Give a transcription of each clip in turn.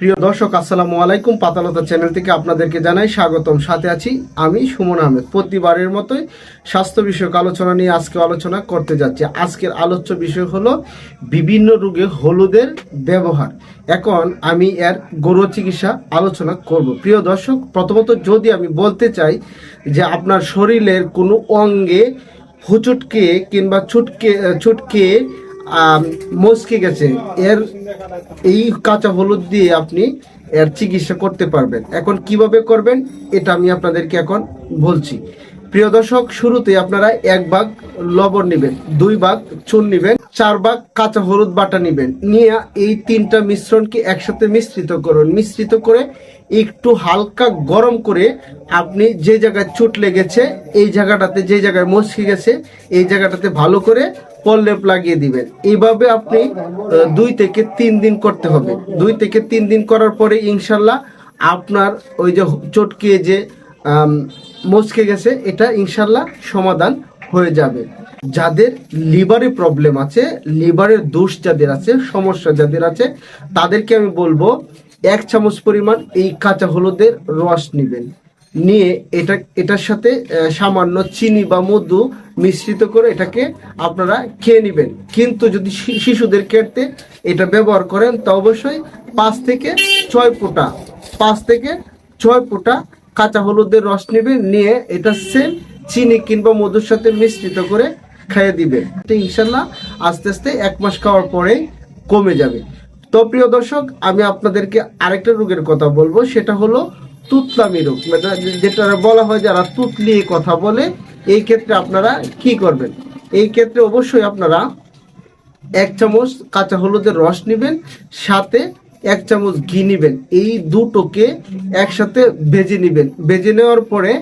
প্রিয় দর্শক, আসসালামু আলাইকুম। পাতালতা চ্যানেল থেকে আপনাদেরকে জানাই স্বাগতম। সাথে আছি আমি সুমন আহমেদ। প্রতিবারের মতোই স্বাস্থ্য বিষয়ক আলোচনা নিয়ে আজকে আলোচনা করতে যাচ্ছি। আজকের আলোচ্য বিষয় হলো বিভিন্ন রোগে হলুদের ব্যবহার। এখন আমি এর গরু চিকিৎসা আলোচনা করব। প্রিয় দর্শক, প্রথমত যদি আমি বলতে চাই যে আপনার শরীরের কোনো অঙ্গে হুচুটকে কিংবা ছুটকে ছুটকে মচকে গেছে, এর এই কাঁচা হলুদ দিয়ে আপনি এর চিকিৎসা করতে পারবেন। এখন কীভাবে করবেন, এটা আমি আপনাদেরকে এখন বলছি। প্রিয় দর্শক শুরুতে আপনারা এক ভাগ লবণ নেবেন, দুই ভাগ চুন নেবেন, চার ভাগ কাঁচা হলুদ বাটা নেবেন। নিয়ে এই তিনটা মিশ্রণকে একসাথে মিশ্রিত করুন। মিশ্রিত করে একটু হালকা গরম করে আপনি যে জায়গায় চোট লেগেছে, এই জায়গাটাতে, যে জায়গায় মচকে গেছে, এই জায়গাটাতে ভালো করে পল্লেপ লাগিয়ে দিবেন। এইভাবে আপনি দুই থেকে তিন দিন করতে হবে। দুই থেকে তিন দিন করার পরে ইনশাল্লাহ আপনার ওই যে চটকে যে মচকে গেছে, এটা ইনশাল্লাহ সমাধান হয়ে যাবে। যাদের লিভারে প্রবলেম আছে, লিভারের দোষ যাদের আছে, সমস্যা যাদের আছে, তাদেরকে আমি বলব, এক চামচ পরিমাণ এই কাঁচা হলুদের রস নেবেন। নিয়ে এটা, এটার সাথে সামান্য চিনি বা মধু মিশ্রিত করে এটাকে আপনারা খেয়ে নেবেন। কিন্তু যদি শিশুদের ক্ষেত্রে এটা ব্যবহার করেন, তা অবশ্যই পাঁচ থেকে ছয় ফোঁটা, পাঁচ থেকে ছয় ফোঁটা কাঁচা হলুদের রস নেবেন, নিয়ে এটা সেম চিনি কিংবা মধুর সাথে মিশ্রিত করে খাইয়ে দিবেন। ইনশাল্লাহ আস্তে আস্তে এক মাস খাওয়ার পরেই কমে যাবে। তো প্রিয় দর্শক, আমি আপনাদেরকে আরেকটা রোগের কথা বলব, সেটা হলো তুতলামি রোগ, যেটা বলা হয় যারা তুতলিয়ে কথা বলে, এই ক্ষেত্রে আপনারা কি করবেন? এই ক্ষেত্রে অবশ্যই আপনারা এক চামচ কাঁচা হলুদের রস নেবেন, সাথে এক চামচ ঘি নেবেন। এই দুটোকে একসাথে ভেজে নেবেন। ভেজে নেওয়ার পরে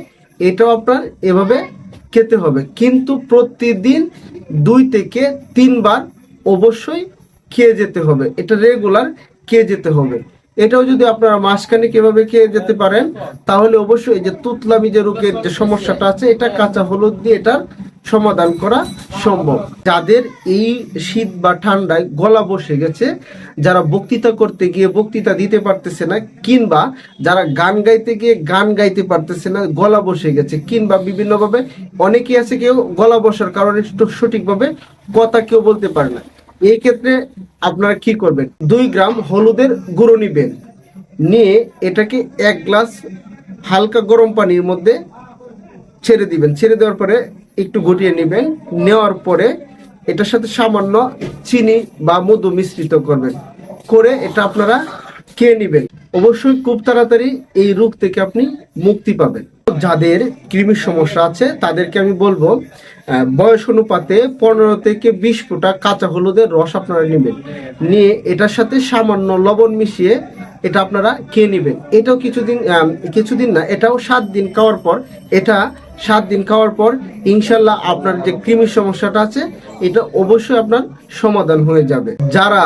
এটাও আপনার এভাবে খেতে হবে। কিন্তু প্রতিদিন দুই থেকে তিনবার অবশ্যই খেয়ে যেতে হবে। এটা রেগুলার খেয়ে যেতে হবে। এটাও যদি আপনারা মাসখানেক এভাবে খেয়ে যেতে পারেন, তাহলে অবশ্যই যে তুতলামি যে রোগের যে সমস্যাটা আছে, এটা কাঁচা হলুদ দিয়ে এটার সমাধান করা সম্ভব। যাদের এই শীত বা ঠান্ডায় গলা বসে গেছে, যারা বক্তৃতা করতে গিয়ে বক্তৃতা দিতে পারতেছে না, কিংবা যারা গান গাইতে গিয়ে গান গাইতে পারতেছে না, গলা বসে গেছে, কিংবা বিভিন্নভাবে অনেকেই আছে কেউ গলা বসার কারণে সঠিকভাবে কথা কেউ বলতে পারে না। এই ক্ষেত্রে আপনারা কি করবেন? দুই গ্রাম হলুদের গুঁড়ো নিবেন। নিয়ে এটাকে এক গ্লাস হালকা গরম পানির মধ্যে ছেড়ে দিবেন। ছেড়ে দেওয়ার পরে একটু গুটিয়ে নেবেন। নেওয়ার পরে এটার সাথে সামান্য চিনি বা মধু মিশ্রিত করবেন। করে এটা আপনারা খেয়ে নেবেন? অবশ্যই খুব তাড়াতাড়ি এই রোগ থেকে আপনি মুক্তি পাবেন। যাদের কৃমির সমস্যা আছে, তাদেরকে আমি বলব বয়স অনুপাতে পনেরো থেকে বিশ ফোঁটা কাঁচা হলুদের রস আপনারা নেবেন। নিয়ে এটার সাথে সামান্য লবণ মিশিয়ে এটা আপনারা খেয়ে নেবেন। এটাও কিছুদিন কিছুদিন না, এটাও সাত দিন খাওয়ার পর, এটা সাত দিন খাওয়ার পর ইনশাল্লাহ আপনার যে কৃমির সমস্যাটা আছে, এটা অবশ্যই আপনার সমাধান হয়ে যাবে। যারা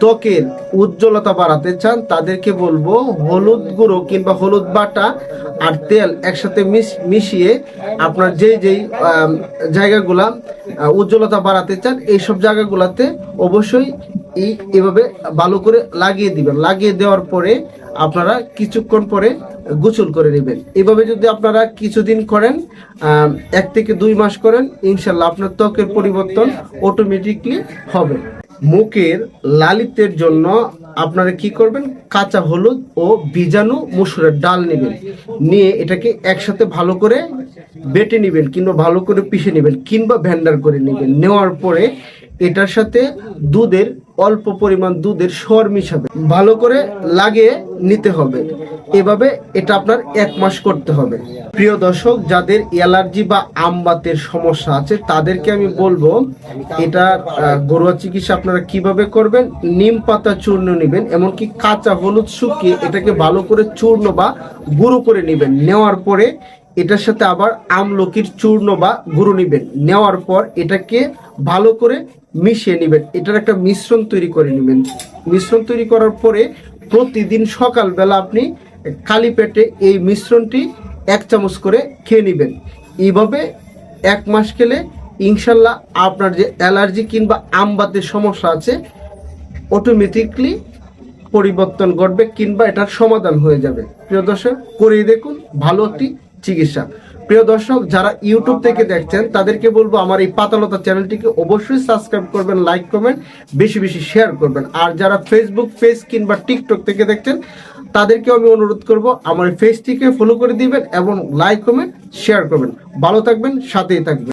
ত্বকের উজ্জ্বলতা বাড়াতে চান, তাদেরকে বলব হলুদ গুঁড়ো কিংবা হলুদ বাটা আর তেল একসাথে মিশ- মিশিয়ে আপনার যে যেই জায়গাগুলা উজ্জ্বলতা বাড়াতে চান, এইসব জায়গাগুলাতে অবশ্যই এই, এভাবে ভালো করে লাগিয়ে দিবেন। লাগিয়ে দেওয়ার পরে আপনারা কিছুক্ষণ পরে গোসল করে নেবেন। এভাবে যদি আপনারা কিছুদিন করেন এক থেকে দুই মাস করেন, ইনশাল্লাহ আপনার ত্বকের পরিবর্তন অটোমেটিকলি হবে। মুখের লালিতের জন্য আপনারা কি করবেন? কাঁচা হলুদ ও বীজাণু মসুরের ডাল নেবেন। নিয়ে এটাকে একসাথে ভালো করে বেটে নেবেন কিংবা ভালো করে পিষে নেবেন কিংবা ভ্যান্ডার করে নেবেন। নেওয়ার পরে এটার সাথে দুধের অল্প পরিমাণ দুধের স্বর মিশাবে। ভালো করে লাগিয়ে নিতে হবে। এভাবে এটা আপনার এক মাস করতে হবে। প্রিয় দর্শক, যাদের অ্যালার্জি বা আমবাতের সমস্যা আছে, তাদেরকে আমি বলব, এটা ঘরোয়া চিকিৎসা আপনারা কীভাবে করবেন? নিম পাতা চূর্ণ নেবেন, এমনকি কাঁচা হলুদ শুকিয়ে এটাকে ভালো করে চূর্ণ বা গুঁড়ো করে নেবেন। নেওয়ার পরে এটার সাথে আবার আমলকির চূর্ণ বা গুঁড়ো নেবেন। নেওয়ার পর এটাকে ভালো করে মিশিয়ে নেবেন। এটার একটা মিশ্রণ তৈরি করে নেবেন। মিশ্রণ তৈরি করার পরে প্রতিদিন সকালবেলা আপনি খালি পেটে এই মিশ্রণটি এক চামচ করে খেয়ে নেবেন। এইভাবে এক মাস খেলে ইনশাল্লাহ আপনার যে অ্যালার্জি কিংবা আমবাতের সমস্যা আছে অটোমেটিকলি পরিবর্তন ঘটবে কিংবা এটার সমাধান হয়ে যাবে। প্রিয় দর্শক, করেই দেখুন, ভালো একটি চিকিৎসা। প্রিয় দর্শক, যারা ইউটিউব থেকে দেখছেন, তাদেরকে বলব আমার এই পাতালতা চ্যানেলটিকে অবশ্যই সাবস্ক্রাইব করবেন, লাইক করবেন, বেশি বেশি শেয়ার করবেন। আর যারা ফেসবুক পেজ কিংবা টিকটক থেকে দেখছেন তাদেরকে আমি অনুরোধ করব আমার ফেসটিকে ফলো করে দিবেন এবং লাইক কমেন্ট শেয়ার করবেন। ভালো থাকবেন, সাথেই থাকবেন।